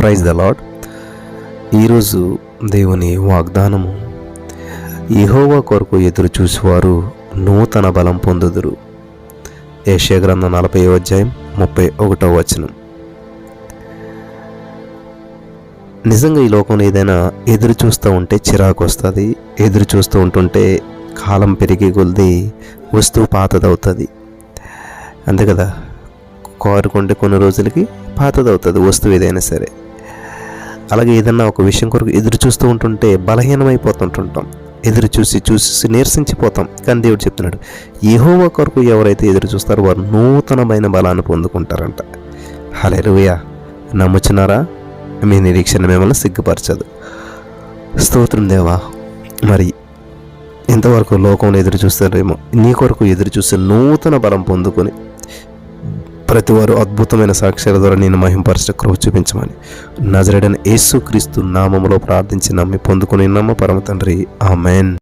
Praise the lord ఈరోజు దేవుని వాగ్దానము ఇహోవా కొరకు ఎదురు చూసేవారు నూతన బలం పొందుదురు. ఏషియా గ్రంథం నలభై అధ్యాయం ముప్పై ఒకటో వచనం. నిజంగా ఈ లోకంలో ఏదైనా ఎదురు చూస్తూ ఉంటే చిరాకు వస్తుంది ఎదురు చూస్తూ ఉంటుంటే కాలం పెరిగి కొలది వస్తువు పాతదవుతుంది. అంతే కదా? కోరుకుంటే కొన్ని రోజులకి పాతదవుతుంది వస్తువు ఏదైనా సరే. అలాగే ఏదన్నా ఒక విషయం కొరకు ఎదురు చూస్తూ ఉంటుంటే బలహీనమైపోతుంటుంటాం. ఎదురు చూసి చూసి నీరసించిపోతాం. కానీ దేవుడు చెప్తున్నాడు ఏహోవ కొరకు ఎవరైతే ఎదురు చూస్తారో వారు నూతనమైన బలాన్ని పొందుకుంటారంట. హలే రువయా నమ్ముచున్నారా? మీ నిరీక్షణ మిమ్మల్ని సిగ్గుపరచదు. స్తోత్రం దేవా. మరి ఇంతవరకు లోకంలో ఎదురు చూస్తారేమో నీ కొరకు ఎదురు చూసి నూతన బలం పొందుకొని ప్రతి వారు అద్భుతమైన సాక్ష్యాల ద్వారా నేను మహింపరచ కృప చూపించమని. నజరడని యేసు క్రీస్తు నామములో ప్రార్థించి నమ్మి పొందుకుని నమ్మ పరమ తండ్రి. ఆమెన్.